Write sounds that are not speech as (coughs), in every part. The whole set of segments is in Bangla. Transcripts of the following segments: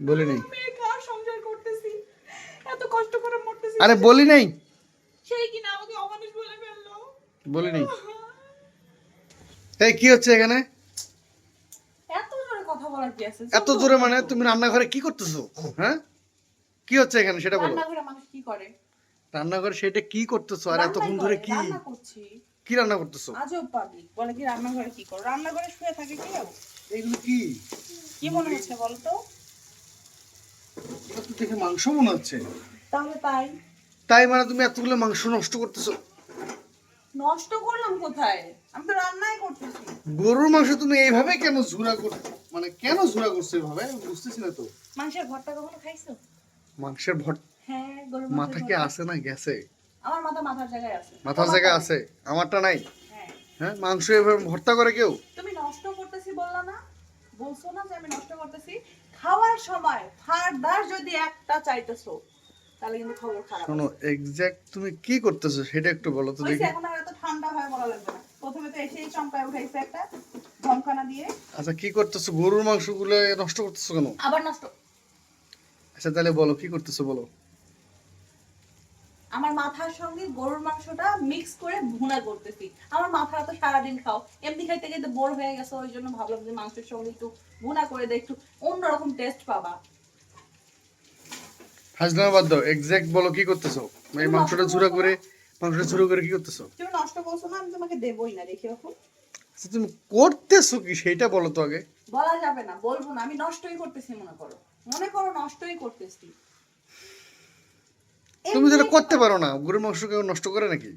বলি নাই। মেয়ে সংসার করতেছি। এত কষ্ট করে মরতেছি। আরে বলি নাই। সেই কিনা আমাকে অমানুষ বলে ফেলল। বলি নাই। এই কি হচ্ছে এখানে? এত জোরে কথা বলার কি আছে? এত জোরে মানে তুমি রান্নাঘরে কি করতেছো? হ্যাঁ? কি হচ্ছে এখানে সেটা বলো। রান্নাঘরে মানুষ কি করে? রান্নাঘরে সেটা কি করতেছো? আর এতক্ষণ ধরে কি রান্না করছি। কি রান্না করতেছো? আজব পাবলিক বলে কি রান্নাঘরে কি করো? রান্নাঘরে শুয়ে থাকে কেউ? এগুলো কি? কি মনে হচ্ছে বলো তো এটা তো দেখে মাংস মনে হচ্ছে। তাহলে তাই তাই মানে তুমি এতগুলো মাংস নষ্ট করতেছো? নষ্ট করলাম কোথায়? আমি তো রান্নাই করতেছি। গরুর মাংস তুমি এইভাবে কেন ঝুরা করছ মানে কেন ঝুরা করছ এইভাবে বুঝতেছি না তো। মাংসের ভর্তা কখনো খাইছো? মাংসের ভর হ্যাঁ গরুর মাথা কি ভর্তা। আছে না গেছে? আমার মাথা মাথার জায়গায় আছে। মাথার জায়গা আছে? আমারটা নাই? হ্যাঁ। হ্যাঁ মাংস এভাবে ভর্তা করে কেউ? তুমি নষ্ট করতেছি বললা না? বলছো না যে আমি নষ্ট করতেছি? খাওয়ার সময় ফারদার যদি একটা চাইতেছো তাহলে কিন্তু খবর খারাপ শোনো এক্স্যাক্ট তুমি কি করতেছো সেটা একটু বলো তো দেখি। এখন আর এত ঠান্ডা হয়ে বলা লাগবে না। প্রথমে তো এসেই চমকায় উঠাইছে একটা ধমকানা দিয়ে। আচ্ছা কি করতেছো? গরুর মাংসগুলো নষ্ট করতেছো কেন? আবার নষ্ট। আচ্ছা তাহলে বলো কি করতেছো বলো? আমার মাথার সঙ্গে গরুর মাংসটা মিক্স করে ভুনা করতেছি। আমার মাথাটা তো সারাদিন খাও। এমনি খাইতে খাইতে বোর হয়ে গেছে ওই জন্য ভাবলাম যে মাংসের সঙ্গে একটু ভুনা করে দেয় একটু অন্যরকম টেস্ট পাবা। হাজলামা বাদ দাও এক্সাক্ট বলো কি করতেছো? এই মাংসটা ঝুরা করে মাংসটা ঝুরা করে কি করতেছো? তুমি নষ্ট করছ না আমি তোমাকে দেবই না দেখি এখন আচ্ছা তুমি করতেছো কি? সেটা বলো তো আগে। বলা যাবে না বলব না আমি নষ্টই করতেছি মনে করো। মনে করো নষ্টই করতেছি। তুমি যেটা করতে পারো না গরুর মাংস কেউ নষ্ট করে নাকি?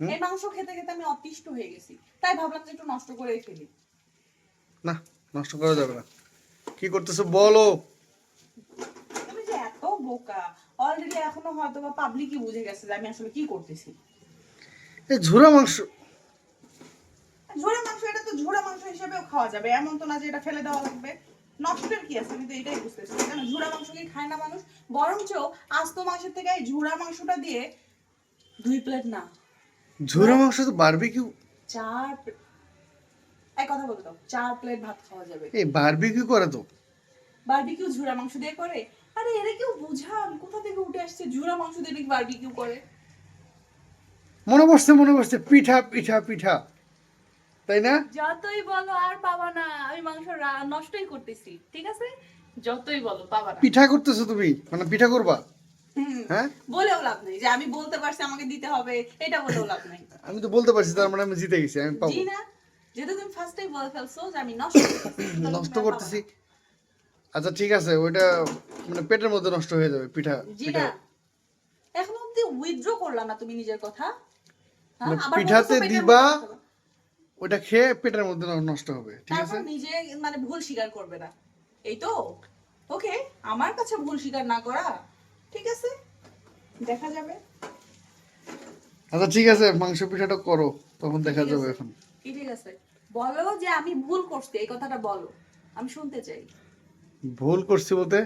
এই মাংস খেতে খেতে আমি অতিষ্ঠ হয়ে গেছি তাই ভাবলাম যে একটু নষ্ট করেই ফেলি। না নষ্ট করা যাবে না। কি করতেছো বলো? তুমি যে এত বোকা অলরেডি এখনও হয়তো বা পাবলিকই বুঝে গেছে যে আমি আসলে কি করতেছি। এই ঝুরা মাংস ঝোড়া মাংস এটা তো ঝোড়া মাংস হিসেবেও খাওয়া যাবে এমন তো না যে এটা ফেলে দেওয়া লাগবে। নষ্টের কি আছে আমি তো এটাই বুঝতেছি না। কেন? ঝুড়া মাংস কি খায় না মানুষ? বরঞ্চ আস্ত মাংসের থেকে এই ঝুড়া মাংসটা দিয়ে দুই প্লেট না। ঝুরা মাংস তো বারবি কিউ চার এক কথা বলতো চার প্লেট ভাত খাওয়া যাবে। এই বারবি কিউ করে তো। বারবিকিউ ঝুড়া মাংস দিয়ে করে? আরে এরা কেউ বুঝান কোথা থেকে উঠে আসছে ঝুড়া মাংস দিয়ে নাকি বারবিকিউ করে? মনে পড়ছে মনে পড়ছে পিঠা পিঠা পিঠা। তাই না? যতই বলো আর পাবা না আমি মাংস নষ্টই করতেছি ঠিক আছে? যতই বলো পাবা না। পিঠা করতেছো তুমি? মানে পিঠা করবা। হ্যাঁ? বলেও লাভ নেই যে আমি বলতে পারছি আমাকে দিতে হবে এটা বলেও লাভ নেই। আমি তো বলতে পারছি তার মানে আমি জিতে গেছি আমি পাবো। না যেহেতু তুমি ফার্স্টেই বলে ফেলছো যে আমি নষ্ট করতেছি, (coughs) নষ্ট করতেছি। আচ্ছা ঠিক আছে ওইটা মানে পেটের মধ্যে নষ্ট হয়ে যাবে পিঠা এখন অব্দি উইথড্র করলা না তুমি নিজের কথা? হ্যাঁ, মানে পিঠাতে দিবা, ওইটা খেয়ে পেটের মধ্যে নষ্ট হবে ঠিক আছে? তারপর নিজে মানে ভুল স্বীকার করবে না। এই তো? ওকে আমার কাছে ভুল স্বীকার না করা ঠিক আছে? দেখা যাবে। আচ্ছা ঠিক আছে মাংস পিঠাটা করো তখন দেখা যাবে এখন। কি ঠিক আছে? বলো যে আমি ভুল করছি এই কথাটা বলো। আমি শুনতে চাই। ভুল করছি বলতে?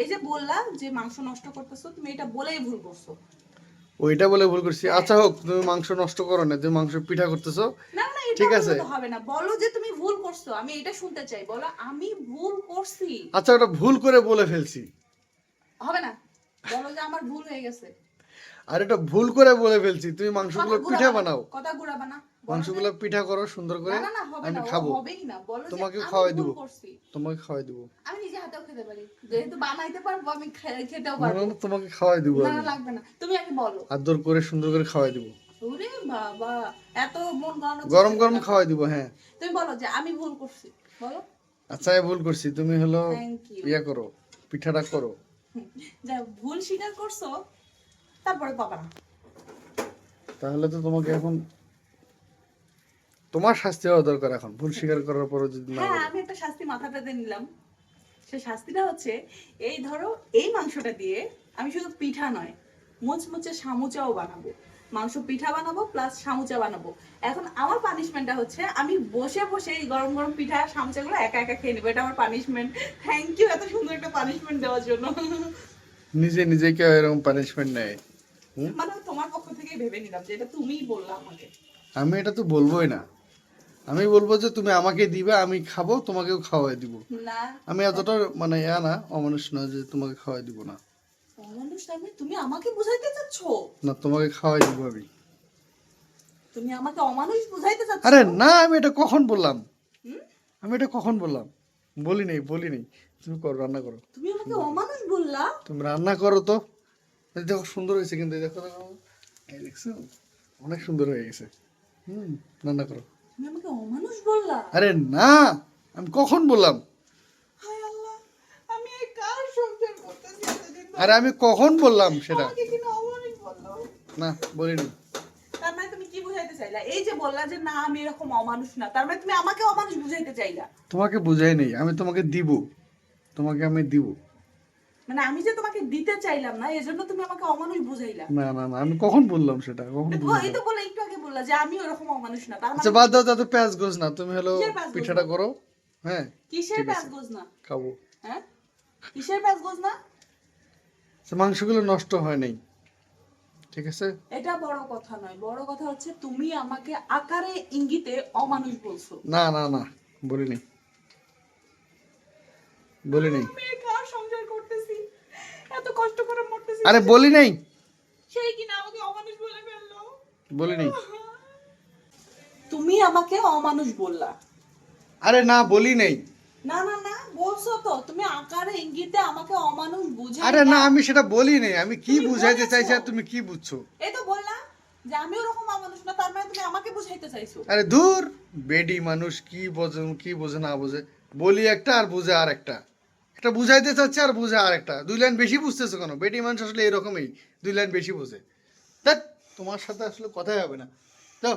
এই যে বললা যে মাংস নষ্ট করতেছো তুমি এটা বলেই ভুল করছ। ওইটা বলে ভুল করছি। হ্যাঁ। আচ্ছা হোক তুমি মাংস নষ্ট করো না তুমি মাংস পিঠা করতেছো। না না ঠিক আছে। হবে না। বলো যে তুমি ভুল করছ আমি এটা শুনতে চাই। বলো আমি ভুল করছি। আচ্ছা ওটা ভুল করে বলে ফেলছি। হবে না। বলো যে আমার ভুল হয়ে গেছে। আর এটা ভুল করে বলে ফেলছি। তুমি মাংসগুলো পিঠা বানাও কথা গুড়া না পিঠা করো সুন্দর করে আমি খাব। তোমাকে খাওয়াই দিবো। তোমাকে খাওয়াই দিব। আমি নিজে হাতেও খেতে পারি। যেহেতু বানাইতে পারব আমি খেতেও পারব। তোমাকে খাওয়াই দিব না লাগবে না। তুমি আগে বলো। আদর করে সুন্দর করে খাওয়াই দিব। ওরে বাবা এত মন গরম গরম খাওয়াই দিব হ্যাঁ। তুমি বলো যে আমি ভুল করছি। বলো। আচ্ছা আমি ভুল করছি। তুমি হলো ইয়া করো পিঠাটা করো। যা ভুল স্বীকার করছ তারপরে পাবা না। তাহলে তো তোমাকে এখন তোমার শাস্তি হওয়া দরকার এখন ভুল স্বীকার করার পরে যদি না হ্যাঁ আমি একটা শাস্তি মাথাটাতে নিলাম। সে শাস্তিটা হচ্ছে এই ধরো এই মাংসটা দিয়ে আমি শুধু পিঠা নয় মুচমুচে সামুচাও বানাবো। মাংস পিঠা বানাবো প্লাস সামুচা বানাবো। এখন আমার পানিশমেন্টটা হচ্ছে আমি বসে বসে এই গরম গরম পিঠা সামুচাগুলো একা একা খেয়ে নেব। এটা আমার পানিশমেন্ট থ্যাংক ইউ এত সুন্দর একটা পানিশমেন্ট দেওয়ার জন্য। নিজে নিজে কেউ এরকম পানিশমেন্ট নেয়। মানে তোমার পক্ষ থেকেই ভেবে নিলাম যে এটা তুমিই বললা আমাকে। আমি এটা তো বলবোই না। আমি বলব যে তুমি আমাকে দিবে আমি খাব তোমাকেও খাওয়াই দিব। না। আমি এতটা মানে ইয়া না অমানুষ না যে তোমাকে খাওয়াই দিব না। অমানুষ আমি তুমি আমাকে বুঝাইতে চাচ্ছ? না তোমাকে খাওয়াই দিব আমি। তুমি আমাকে অমানুষ বুঝাইতে চাচ্ছ? আরে না আমি এটা কখন বললাম? আমি এটা কখন বললাম? বলি নেই বলি নেই। তুমি করো রান্না করো। তুমি আমাকে অমানুষ বললা? তুমি রান্না করো তো। দেখো সুন্দর হয়েছে কিন্তু দেখো দেখো। অনেক সুন্দর হয়ে গেছে। হুম রান্না করো। বললা আরে না আমি কখন বললাম? আরে আমি কখন বললাম সেটা? না বলিনি। তার মানে তুমি কি বুঝাইতে চাইলা? এই যে বললা যে না আমি এরকম অমানুষ না। তার মানে তুমি আমাকে অমানুষ বুঝাইতে চাইলা? তোমাকে বুঝাই নেই আমি তোমাকে দিব। তোমাকে আমি দিব। মানে আমি যে তোমাকে দিতে চাইলাম না এজন্য তুমি আমাকে অমানুষ বুঝাইলা। না না না আমি কখন বললাম সেটা? কখন এই তো বলে একটু বললা যে আমি ওরকম অমানুষ না তার আচ্ছা মানে বাদ দাও তাতে পেঁয়াজ গোছ না তুমি হলো পেঁয়াজ পিঠাটা করো হ্যাঁ কিসের। প্যাঁচ গোজ না? খাব। হ্যাঁ? কিসের প্যাঁচ গোজ না? আচ্ছা, মাংসগুলো নষ্ট হয় নাই ঠিক আছে? এটা বড় কথা নয় বড় কথা হচ্ছে তুমি আমাকে আকারে ইঙ্গিতে অমানুষ বলছো। না না না বলিনি। বলিনি। আমি সংসার করতেছি এত কষ্ট করে মরতেছি। আরে বলি নাই সেই কিনা আমাকে অমানুষ বলে ফেলল? বলিনি। তুমি আমাকে অমানুষ বললা। আরে না বলি নাই। না না না বলছো তো তুমি আকারে ইঙ্গিতে আমাকে অমানুষ বুঝাই আরে না আমি সেটা বলি নাই আমি কি বুঝাইতে। চাইছি আর তুমি কি বুঝছ? এই তো বললা যে আমি ওরকম অমানুষ না তার মানে তুমি আমাকে বুঝাইতে চাইছো। আরে দূর বেডি মানুষ কি বোঝে কি বোঝে না বোঝে বলি একটা আর বুঝে আর একটা। একটা বুঝাইতে চাচ্ছে আর বুঝে আর একটা। দুই লাইন বেশি বুঝতেছো কেন? বেডি মানুষ আসলে এরকমই দুই লাইন বেশি বোঝে। ধ্যাৎ, তোমার সাথে আসলে কথাই হবে না। তো